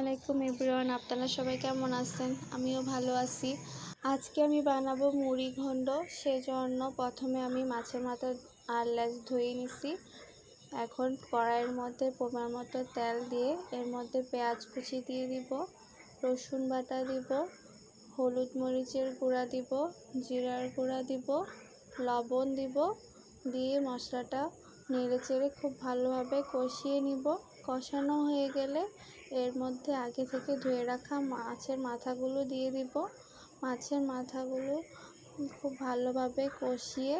আলাইকুম এভরিওয়ান, আপনারা সবাই কেমন আছেন? আমিও ভালো আছি। আজকে আমি বানাবো মুড়ি ঘণ্ড সেজন্য প্রথমে আমি মাছের মাথা আর লেজ ধুয়ে নিছি। এখন কড়াইয়ের মধ্যে পরিমাণ মতো তেল দিয়ে এর মধ্যে পেঁয়াজ কুচি দিয়ে দিব, রসুন বাটা দিব, হলুদ মরিচের গুঁড়া দিব, জিরার গুঁড়া দিব, লবণ দিব, দিয়ে মশলাটা নেড়ে চেড়ে খুব ভালোভাবে কষিয়ে নিব। কষানো হয়ে গেলে এর মধ্যে আগে থেকে ধুয়ে রাখা মাছের মাথাগুলো দিয়ে দিব। মাছের মাথাগুলো খুব ভালোভাবে কষিয়ে